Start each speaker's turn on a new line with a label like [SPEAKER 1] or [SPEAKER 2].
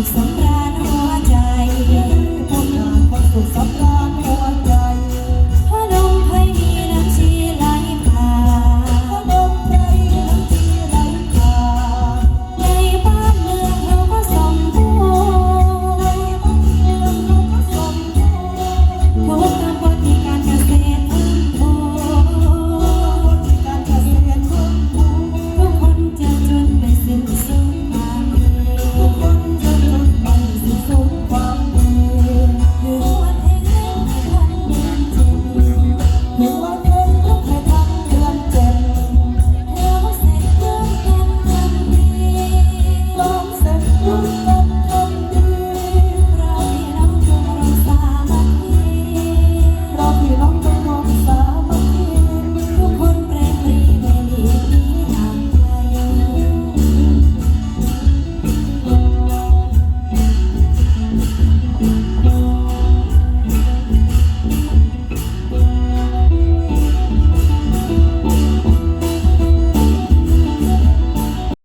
[SPEAKER 1] สุขสำราญ